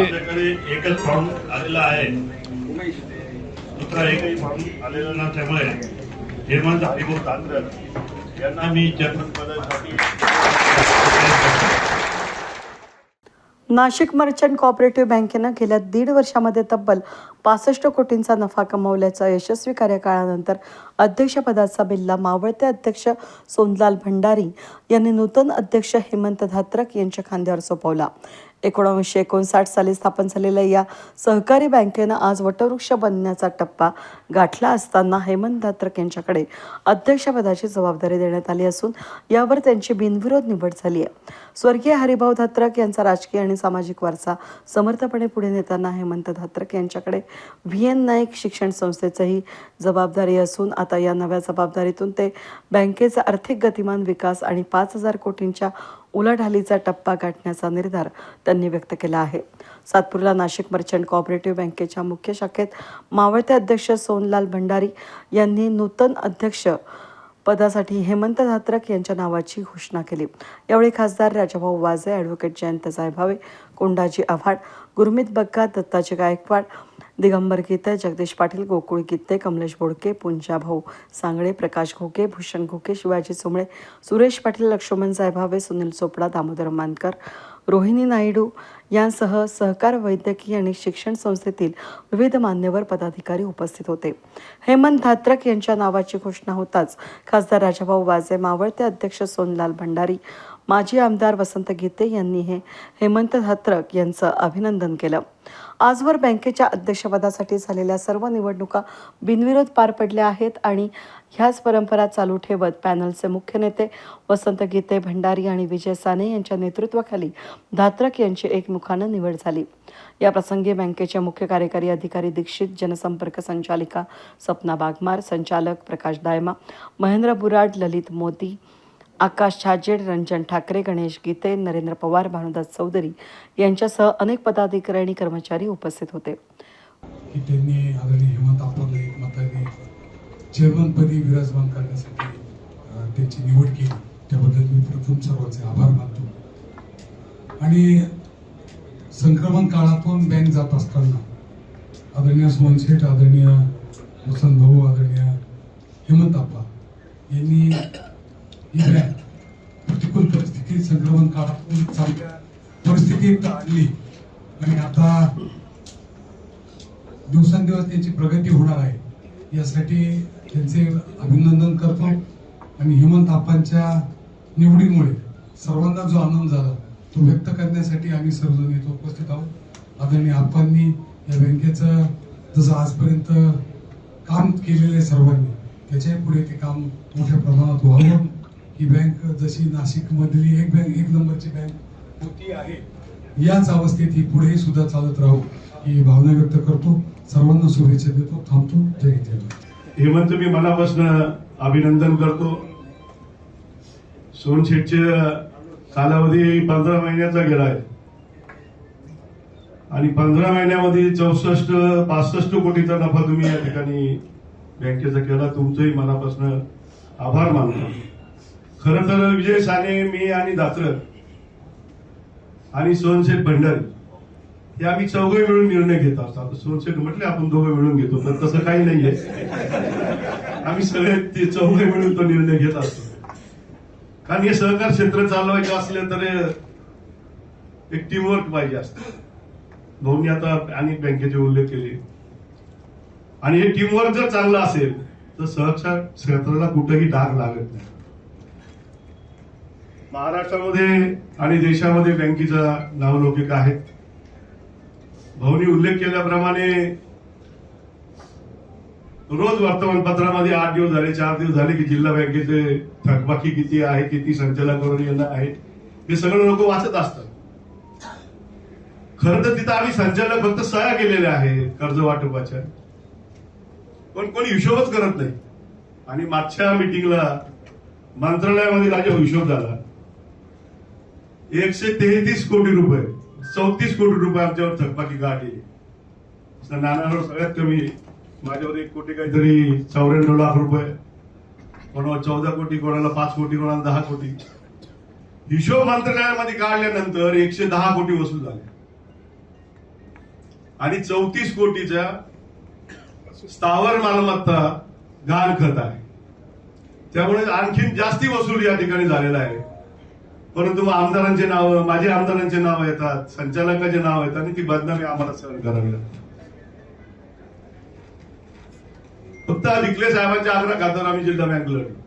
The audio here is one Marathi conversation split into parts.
आपल्याकडे एकच फॉर्म आलेला आहे. दुसरा एकही फॉर्म आलेला नसल्यामुळे हेमंत हरिभाऊ यांना मी चेअरमन नाशिक मर्चंट कोऑपरेटिव्ह बँकेनं गेल्या दीड वर्षामध्ये तब्बल पासष्ट कोटींचा नफा कमवल्याचा यशस्वी कार्यकाळानंतर अध्यक्षपदाचा बिल्ला मावळते अध्यक्ष सोनलाल भंडारी यांनी नूतन अध्यक्ष हेमंत धात्रक यांच्या खांद्यावर सोपवला. एकोणावीसशे एकोणसाठ साली स्थापन झालेल्या या सहकारी बँकेनं आज वटवृक्ष बनण्याचा टप्पा गाठला असताना हेमंत धात्रक यांच्याकडे अध्यक्षपदाची जबाबदारी देण्यात आली असून यावर त्यांची बिनविरोध निवड झाली आहे. स्वर्गीय हरिभाऊ धात्रक यांचा राजकीय आणि सामाजिक वारसा समर्थपणे पुढे नेताना हेमंत धात्रक यांच्याकडे व्ही एन नाईक शिक्षण संस्थेचंही जबाबदारी असून आता या नव्या जबाबदारीतून ते बँकेचा आर्थिक गतिमान विकास आणि पाच हजार कोटींच्या उलाढालीचा टप्पा गाठण्याचा निर्धार त्यांनी व्यक्त केला आहे. सातपूरला नाशिक मर्चंट कॉपरेटिव्ह बँकेच्या मुख्य शाखेत मावळते अध्यक्ष सोनलाल भंडारी यांनी नूतन अध्यक्ष पदासाठी हेमंत धात्रक यांच्या नावाची घोषणा केली. यावेळी खासदार राजाभाऊ वाजे ॲडव्होकेट जयंत जायभावे कोंडाजी आव्हाड गुरमीत बग्गा दत्ताजी गायकवाड दिगंबर गीते जगदीश पाटील गोकुळ गीते कमलेश बोडके पुंजा भाऊ सांगळे प्रकाश घोके भूषण घोके शिवाजी सुमळे सुरेश पाटील लक्ष्मण साहेबावे सुनील चोपडा दामोदर मानकर रोहिणी नायडू यांसह सहकार वैद्यकीय आणि शिक्षण संस्थेतील विविध मान्यवर पदाधिकारी उपस्थित होते. हेमंत धात्रक यांच्या नावाची घोषणा होताच खासदार राजाभाऊ वाजे मावळते अध्यक्ष सोनलाल भंडारी माजी आमदार वसंत गीते यांनी हे हेमंत धात्रक यांचं अभिनंदन केलं. आजवर बँकेच्या अध्यक्षपदासाठी झालेल्या सर्व निवडणुका बिनविरोध पार पडल्या आहेत आणि ह्याच परंपरा चालू ठेवत पॅनलचे मुख्य नेते वसंत गीते भंडारी आणि विजय साने यांच्या नेतृत्वाखाली धात्रक यांची एकमुखानं निवड झाली. या प्रसंगी बँकेचे मुख्य कार्यकारी अधिकारी दीक्षित जनसंपर्क संचालिका सपना बागमार संचालक प्रकाश दायमा महेंद्र बुराड ललित मोदी आकाश छाजेड रंजन ठाकरे गणेश गीते नरेंद्र पवार भानुदास चौधरी यांच्यासह अनेक पदाधिकारी आणि कर्मचारी उपस्थित होते. त्यांनी आदरणीय हेमंत आपल्याला मताने चेअरमनपदी विराजमान करण्यासाठी त्यांची निवड केली. त्याबद्दल मी प्रथम सर्वांचे आभार मानतो. आणि संक्रमण काळातून बँक जात असताना आदरणीय सोनशेठ आदरणीय वसंत भाऊ आदरणीय हेमंत आप्पा यांनी ही प्रतिकूल परिस्थितीत संक्रमण काळातून चांगल्या परिस्थितीत आणली. आणि आता दिवसेंदिवस त्यांची प्रगती होणार आहे. यासाठी त्यांचे अभिनंदन करतो. आणि हेमंत आपांच्या निवडीमुळे सर्वांना जो आनंद झाला तो व्यक्त करण्यासाठी आम्ही सर्वजण येतो उपस्थित आहोत. आदरणीय आपांनी या बँकेचं जसं आजपर्यंत काम केलेलं आहे सर्वांनी त्याच्याही पुढे ते काम मोठ्या प्रमाणात व्हावं. ही बँक जशी नाशिक मधली एक बँक एक नंबरची बँक होती आहे याच अवस्थेत ही पुढेही सुद्धा चालत राहू ही भावना व्यक्त करतो. सर्वांना शुभेच्छा देतो. थांबतो. जय जय हेमंत मी मनापासून अभिनंदन करतो. सोनशेठचे कालावधी पंधरा महिन्याचा गेला आहे. आणि पंधरा महिन्यामध्ये चौसष्ट पासष्ट कोटीचा नफा तुम्ही या ठिकाणी बँकेचा केला. तुमचंही मनापासून आभार मानतो. खरं तर विजय साने मी आणि दात्र आणि सोनशेठ भंडारी हे आम्ही चौघे मिळून निर्णय घेत असतो आता सोनशेठ म्हटले आपण दोघे मिळून घेतो तर तसं काही नाहीये. आम्ही सगळे ते चौघे मिळून तो निर्णय घेत असतो कारण हे सहकार क्षेत्र चालवायचं असलं तर एक टीमवर्क पाहिजे असतं. भाऊनी आता अनेक बँकेचे उल्लेख केले. आणि हे टीमवर्क जर चांगलं असेल तर सहकार क्षेत्राला कुठेही डाग लागत नाही. महाराष्ट्रामध्ये आणि देशामध्ये बँकेचा नावलौकिक आहे. भाऊनी उल्लेख केल्याप्रमाणे रोज वर्तमानपत्रामध्ये आठ दिवस झाले चार दिवस झाले की जिल्हा बँकेचे थकबाकी किती आहे किती संचालक येणं आहे हे सगळं लोक वाचत असतात. खरं तर तिथं आम्ही संचालक फक्त सह्या केलेल्या आहेत कर्ज वाटपाच्या. पण कोणी हिशोबच करत नाही. आणि मागच्या मिटिंगला मंत्रालयामध्ये राजा हिशोब झाला. एकशे तेहतीस कोटी रुपये चौतीस कोटी रुपये आमच्यावर थकबाकी गाठली. नानावर सगळ्यात कमी माझ्यावर एक कोटी काहीतरी चौऱ्याण्णव लाख रुपये कोणाला चौदा कोटी कोणाला पाच कोटी कोणाला दहा कोटी. हिशोब मंत्रालयामध्ये काढल्यानंतर एकशे दहा कोटी वसूल झाले. आणि चौतीस कोटीच्या स्थावर मालमत्ता गहाणखत आहे. त्यामुळे आणखीन जास्ती वसूल या ठिकाणी झालेला आहे. परंतु आमदारांचे नाव माझे आमदारांचे नाव येतात संचालकाचे नाव येतात आणि ती बदनामी आम्हाला सहन करावी लागते. फक्त विकले साहेबांच्या आग्रह खात्यावर आम्ही जिल्हा बँक लढलो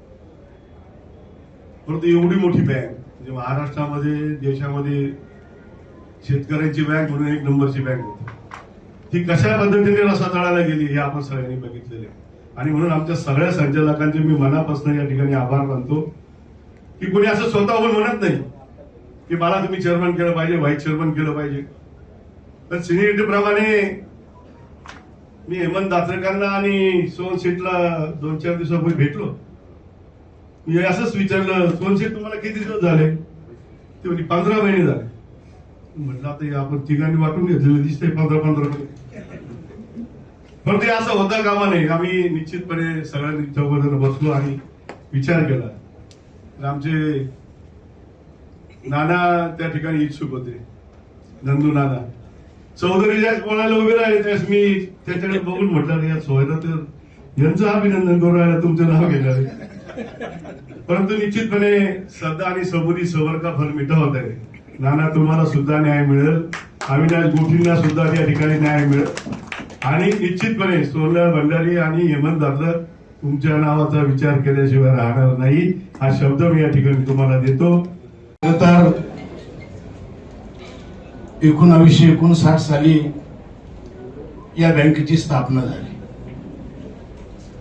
परंतु एवढी मोठी बँक म्हणजे महाराष्ट्रामध्ये देशामध्ये शेतकऱ्यांची बँक म्हणून एक नंबरची बँक होती. ती कशा पद्धतीने रसातळायला गेली हे आपण सगळ्यांनी बघितलेले आणि म्हणून आमच्या सगळ्या संचालकांचे मी मनापासून या ठिकाणी आभार मानतो. की कोणी असं स्वतःहून म्हणत नाही की मला तुम्ही चेअरमन केलं पाहिजे व्हाईस चेअरमन केलं पाहिजे. पण सिनियरिटी प्रमाणे मी हेमंत दात्रकांना आणि सोन दोन चार दिवसापूर्वी भेटलो. मी असंच विचारलं सोन तुम्हाला किती दिवस झाले? ते म्हणजे पंधरा महिने झाले. म्हटलं आता आपण तिघांनी वाटून घेतलेलं दिसतंय पंधरा पंधरा महिने. पण ते असं होता कामा नाही आम्ही निश्चितपणे सगळ्यांनी चौघजण बसलो आणि विचार केला. आमचे नाना त्या ठिकाणी इच्छुक होते. नंदू नाना. चौधरी ज्याच कोणाला उभे राहिले त्यास मी त्याच्याकडे बघून म्हटलं या सोयरा तर यांचं अभिनंदन करू राहिलं तुमचं नाव घेणार परंतु निश्चितपणे श्रद्धा आणि सबुरी सवर का फल मिठा होत आहे. नाना तुम्हाला सुद्धा न्याय मिळेल. अविनाश गोठींना सुद्धा त्या ठिकाणी न्याय मिळेल. आणि निश्चितपणे सोनलाल भंडारी आणि हेमंत दादर तुमच्या नावाचा विचार केल्याशिवाय राहणार नाही. हा शब्द मी या ठिकाणी तुम्हाला देतो. तर एकोणावीसशे एकोणसाठ साली या बँकेची स्थापना झाली.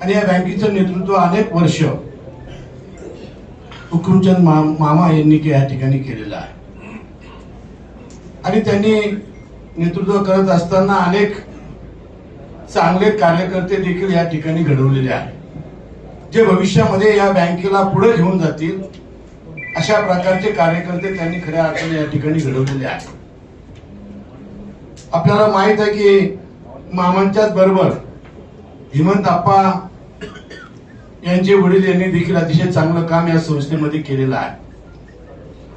आणि या बँकेचं नेतृत्व अनेक वर्ष हुकुमचंद मा- मामा यांनी या ठिकाणी केलेलं आहे. आणि त्यांनी नेतृत्व करत असताना अनेक चांगले कार्यकर्ते देखील या ठिकाणी घडवलेले आहेत. जे भविष्यामध्ये या बँकेला पुढे घेऊन जातील अशा प्रकारचे कार्यकर्ते त्यांनी खऱ्या अर्थाने या ठिकाणी घडवलेले आहेत. आपल्याला माहीत आहे की मामांच्याच बरोबर हेमंत आप्पा यांचे वडील यांनी देखील अतिशय चांगलं काम या संस्थेमध्ये केलेलं आहे.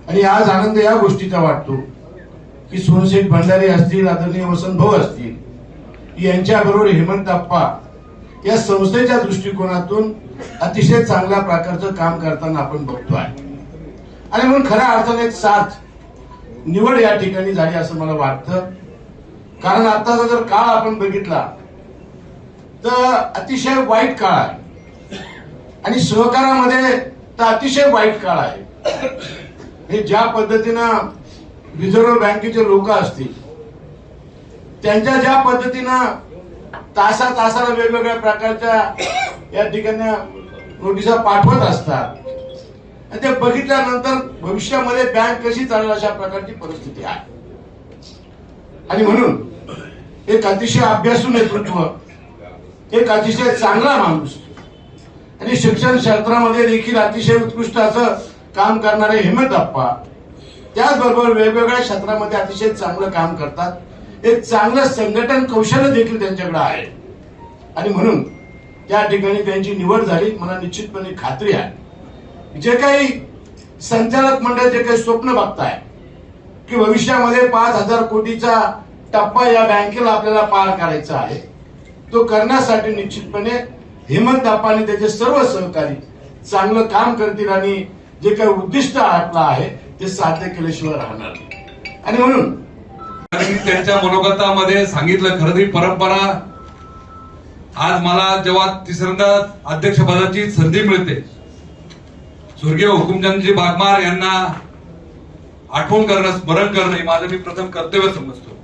आणि आज आनंद या गोष्टीचा वाटतो की सोनशेठ भंडारी असतील आदरणीय वसंत भाऊ असतील यांच्याबरोबर हेमंत आप्पा या संस्थेच्या दृष्टिकोनातून अतिशय चांगल्या प्रकारचं काम करताना आपण बघतोय. आणि म्हणून खऱ्या अर्थाने एक साथ निवड या ठिकाणी झाली असं मला वाटतं. कारण आताचा जर काळ आपण बघितला तर अतिशय वाईट काळ आहे. आणि सहकारामध्ये तर अतिशय वाईट काळ आहे. हे ज्या पद्धतीनं रिझर्व्ह बँकेचे लोक असतील त्यांच्या ज्या पद्धतीनं तासा तासाला वेगवेगळ्या प्रकारच्या या ठिकाणी नोटिसा पाठवत असतात. आणि ते बघितल्यानंतर भविष्यामध्ये बँक कशी चालेल अशा प्रकारची परिस्थिती आहे. आणि म्हणून एक अतिशय अभ्यासू नेतृत्व एक अतिशय चांगला माणूस आणि शिक्षण क्षेत्रामध्ये देखील अतिशय उत्कृष्ट असं काम करणारे हेमंत अप्पा त्याचबरोबर वेगवेगळ्या क्षेत्रामध्ये अतिशय चांगलं काम करतात. एक चांगलं संघटन कौशल्य देखील त्यांच्याकडे आहे. आणि म्हणून त्या ठिकाणी त्यांची निवड झाली मला निश्चितपणे खात्री आहे. जे काही संचालक मंडळ जे काही स्वप्न बघताय की भविष्यामध्ये पाच हजार कोटीचा टप्पा या बँकेला आपल्याला पार करायचा आहे तो करण्यासाठी निश्चितपणे हेमंत अप्पाने त्याचे सर्व सहकारी चांगलं काम करतील आणि जे काही उद्दिष्ट आपलं आहे ते साध्य केल्याशिवाय राहणार आणि म्हणून त्यांच्या मनोगतामध्ये सांगितलं खरं परंपरा आज मला जेव्हा तिसऱ्यांदा अध्यक्षपदाची संधी मिळते स्वर्गीय हुकुमचंदजी बागमार यांना आठवण करणं स्मरण करणं हे माझं मी प्रथम कर्तव्य समजतो.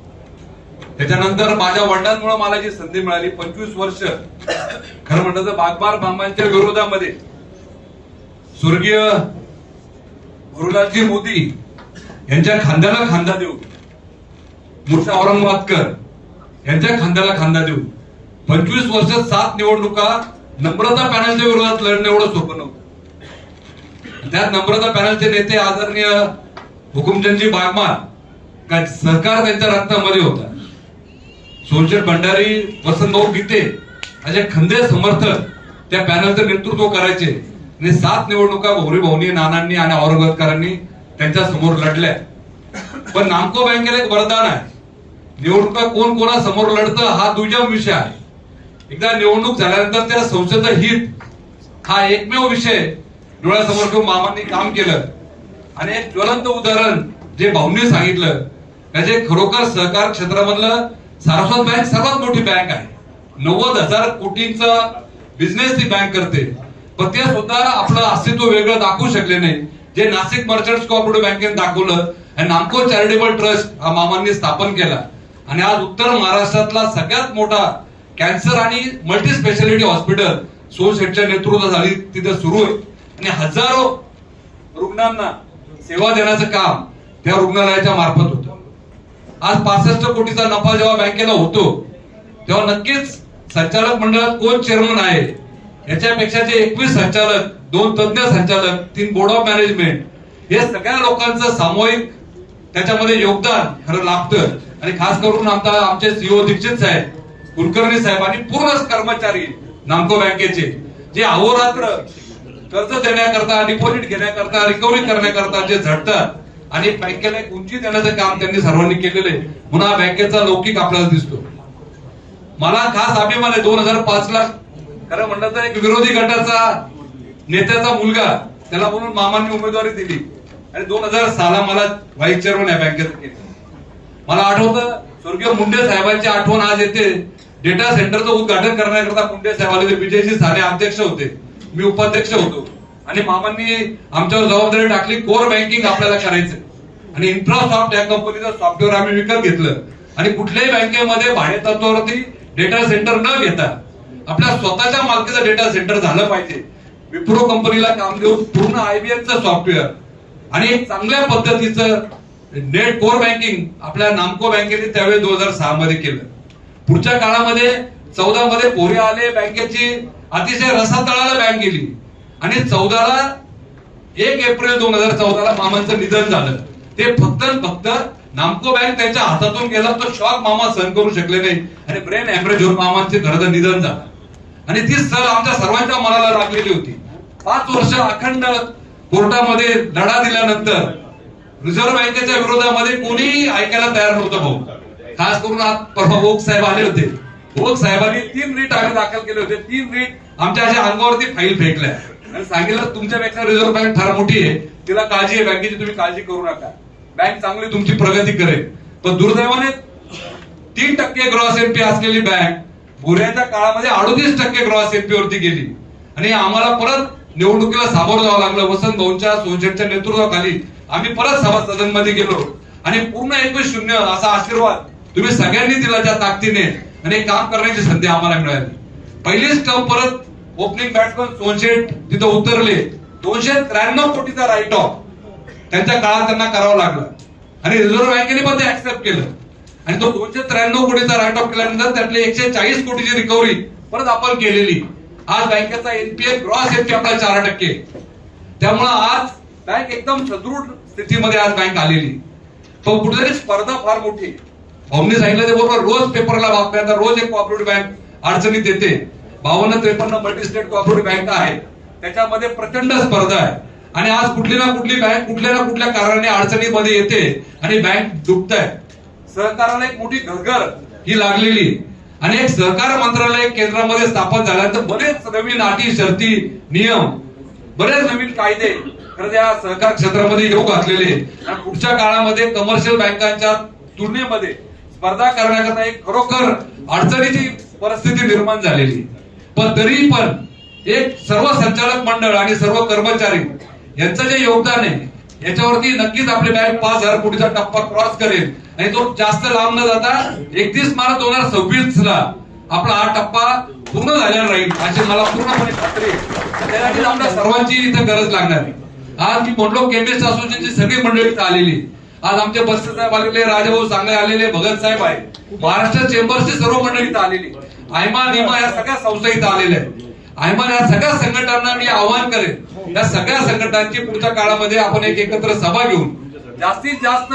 त्याच्यानंतर माझ्या वडिलांमुळे मला जी संधी मिळाली पंचवीस वर्ष खरं म्हटलं तर बागमार बाबांच्या विरोधामध्ये स्वर्गीय गुरुदासजी मोदी यांच्या खांद्याला खांदा देऊ मूर्छा औरंगाबादकर यांच्या खांद्याला खांदा देऊ. पंचवीस वर्ष सात निवडणुका नम्रता पॅनलच्या विरोधात लढणं एवढं सोपं नव्हतं. त्यात नम्रता पॅनलचे नेते आदरणीय हुकुमचंदजी बागमान का सरकार त्यांच्या रक्तामध्ये होता. सोनशेठ भंडारी वसंतभाऊ गीते असे खंदे समर्थक त्या पॅनलचं नेतृत्व करायचे. आणि सात निवडणुका भोवरी भाऊनी नानांनी आणि औरंगाबादकरांनी त्यांच्यासमोर लढल्या. पण नामको बँकेला एक वरदान आहे. निवडणुका कोण कोणासमोर लढतं हा दुय्यम विषय आहे. एकदा निवडणूक झाल्यानंतर त्या संस्थेचं हित हा एकमेव विषय डोळ्यासमोर घेऊन मामांनी काम केलं. आणि एक ज्वलंत उदाहरण जे भाऊंनी सांगितलं त्याचे खरोखर सहकार क्षेत्रामधलं सारस्वत बँक सर्वात मोठी बँक आहे. नव्वद हजार कोटींचा बिझनेस ती बँक करते. पण ते सुद्धा आपलं अस्तित्व वेगळं दाखवू शकले नाही. जे नाशिक मर्चंट्स कोऑपरेटिव्ह बँकेने दाखवलं आणि नामको चॅरिटेबल ट्रस्ट हा मामांनी स्थापन केला. आणि आज उत्तर महाराष्ट्रातला सगळ्यात मोठा कॅन्सर आणि मल्टी स्पेशालिटी हॉस्पिटल नेतृत्व नेतृत्वाखाली तिथे सुरू आहे. आणि हजारो रुग्णांना सेवा देण्याचं काम त्या रुग्णालयाच्या मार्फत होतं. आज पासष्ट कोटीचा नफा जेव्हा बँकेला होतो तेव्हा नक्कीच संचालक मंडळात कोण चेअरमन आहे? याच्यापेक्षा जे एकवीस संचालक दोन तज्ञ संचालक तीन बोर्ड ऑफ मॅनेजमेंट हे सगळ्या लोकांचं सामूहिक त्याच्यामध्ये योगदान खरं लाभतं आणि खास करून आमचा आमचे सीओ दीक्षित साहेब कुलकर्णी साहेब आणि पूर्ण कर्मचारी नामको बँकेचे जे अहोरात्र कर्ज देण्याकरता डिपॉझिट घेण्याकरता रिकव्हरी करण्याकरता जे झटतात आणि बँकेला एक उंची देण्याचं काम त्यांनी सर्वांनी केलेलं आहे. म्हणून हा बँकेचा लौकिक आपल्याला दिसतो. मला खास अभिमान आहे दोन हजार पाच ला. खरं म्हणलं तर एक विरोधी गटाचा नेत्याचा मुलगा त्याला म्हणून मामांनी उमेदवारी दिली. आणि दोन हजार साला मला व्हाईस चेअरमन या बँकेत केली. मला आठवतं स्वर्गीय मुंडे साहेबांची आठवण आज येते. डेटा सेंटरचं उद्घाटन करण्याकरता मुंडे साहेब आले विजयजी साने अध्यक्ष होते. मी उपाध्यक्ष होतो. आणि मामांनी आमच्यावर जबाबदारी टाकली कोर बँकिंग आपल्याला करायचं. आणि इन्फ्रासॉफ्ट या कंपनीचं सॉफ्टवेअर आम्ही विकत घेतलं. आणि कुठल्याही बँकेमध्ये भाडे तत्वावरती डेटा सेंटर न घेता आपल्या स्वतःच्या मालकीचं डेटा सेंटर झालं पाहिजे. विप्रो कंपनीला काम देऊन पूर्ण आयबीएमचं सॉफ्टवेअर आणि चांगल्या पद्धतीचं नेट कोर बँकिंग आपल्या नामको बँकेने त्यावेळी दोन हजार सहा मध्ये केलं. पुढच्या काळामध्ये चौदा मध्ये पोरे आले बँकेची अतिशय रसातळाला बँक गेली. आणि चौदाला एक एप्रिल दोन हजार चौदाला मामांचं निधन झालं. ते फक्त फक्त नामको बँक त्यांच्या हातातून गेला तो शॉक मामा सहन करू शकले नाही. आणि ब्रेन हॅमरेज होऊन मामांचे खरं निधन झालं. आणि ती सर आमच्या सर्वांच्या मनाला लागलेली होती. पाच वर्ष अखंड कोर्टामध्ये लढा दिल्यानंतर रिझर्व्ह बँकेच्या विरोधामध्ये कोणीही ऐकायला तयार नव्हतं भाऊ. खास करून आज परवा ओक साहेब आले होते. ओक साहेबांनी तीन रीट आम्ही दाखल केले होते. तीन रीट आमच्या अशा अंगावरती फाईल फेकल्या. आणि सांगितलं तुमच्यापेक्षा रिझर्व्ह बँक फार मोठी आहे. तिला काळजी आहे. बँकेची तुम्ही काळजी करू नका. बँक चांगली तुमची प्रगती करेल. पण दुर्दैवाने तीन टक्के ग्रॉस एनपी असलेली बँक बुऱ्याच्या काळामध्ये अडोतीस टक्के ग्रॉस एनपी वरती गेली. आणि आम्हाला परत निवडणुकीला सामोरं जावं लागलं. वसंत भाऊंच्या सोनशेटच्या नेतृत्वाखाली आम्ही परत सभासदांमध्ये गेलो. आणि पूर्ण एकवीस शून्य असा आशीर्वाद तुम्ही सगळ्यांनी दिला त्या ताकदीने. आणि एक काम करण्याची संधी आम्हाला मिळाली. पहिलीच टर्म परत ओपनिंग बॅट्समन दोनशे तिथं उतरले. दोनशे त्र्याण्णव कोटीचा राईट ऑफ त्यांच्या काळात त्यांना करावं लागलं. आणि रिझर्व्ह बँकेने पण ते ऍक्सेप्ट केलं. आणि तो दोनशे त्र्याण्णव कोटीचा राईट ऑफ केल्यानंतर त्यातले एकशे चाळीस कोटीची रिकव्हरी परत आपण केलेली. आज बँकेचा एनपीए ग्रॉस एनपी आपला चार टक्के. त्यामुळं आज बँक एकदम सदृढ स्थितीमध्ये आज बँक आलेली. पण कुठेतरी स्पर्धा फार मोठी. भाऊनी सांगितलं ते बरोबर रोज पेपरला बातम्या रोज एक कॉपरेटिव्ह बँक अडचणीत येते. बावन्न त्रेपन्न मल्टी स्टेट बँक आहे त्याच्यामध्ये प्रचंड स्पर्धा आहे. आणि आज कुठली ना कुठली बँक कुठल्या ना कुठल्या कारणाने अडचणीमध्ये येते आणि बँक दुखत आहे सहकाराला एक मोठी घरघर ही लागलेली. आणि एक सहकार मंत्रालय केंद्रामध्ये स्थापन झाल्यानंतर बरेच नवीन अटी शर्ती नियम बरेच नवीन कायदे खरं त्या सहकार क्षेत्रामध्ये येऊ घातलेले आणि पुढच्या काळामध्ये कमर्शियल बँकांच्या तुलनेमध्ये स्पर्धा करण्याकरता एक खरोखर अडचणीची परिस्थिती निर्माण झालेली पण तरी पण एक सर्व संचालक मंडळ आणि सर्व कर्मचारी यांचं जे योगदान आहे याच्यावरती नक्कीच आपली बँक पाच हजार कोटीचा टप्पा क्रॉस करेल. आणि तो जास्त लांब न जाता एकतीस मार्च दोन हजार सव्वीस ला आपला हा टप्पा पूर्ण झालेला राहील अशी मला पूर्णपणे खात्री आहे. त्यासाठी आपल्या सर्वांची इथं गरज लागणार आहे. आज मी म्हणलो केमिस्ट असोसिएशनची सगळी मंडळी आलेली. आज आमचे बस्ते साहेब आलेले राजाभाऊ सांगळे आलेले भगत साहेब आहे. महाराष्ट्र चेंबरची सर्व मंडळी आलेली. आयमा निमा या सगळ्या संस्था इथं आलेल्या आहेत. आयमान या सगळ्या संघटनांना मी आवाहन करेन या सगळ्या संघटनांची पुढच्या काळामध्ये आपण एक एकत्र सभा घेऊन जास्तीत जास्त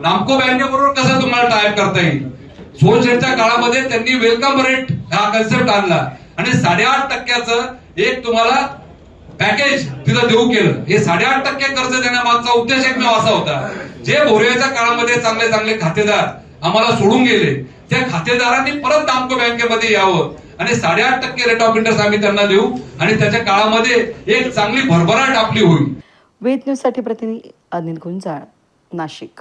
नामको बँकेबरोबर कसं तुम्हाला टायप करता येईल? सोनशेटच्या काळामध्ये त्यांनी वेलकम रेट हा कन्सेप्ट आणला. आणि साडेआठ टक्क्याचं एक तुम्हाला पॅकेज तिथं देऊ केलं. हे साडेआठ टक्के कर्ज देण्यामागचा उद्देश एकमेव असा होता. जे भोरेच्या काळामध्ये चांगले चांगले खातेदार आम्हाला सोडून गेले त्या खातेदारांनी परत दामको बँकेमध्ये यावं आणि साडेआठ टक्के रेट ऑफ इंटरेस्ट आम्ही त्यांना देऊ आणि त्याच्या काळामध्ये एक चांगली भरभराट आपली होईल. वेद न्यूजसाठी प्रतिनिधी अनिल गुंजाळ नाशिक.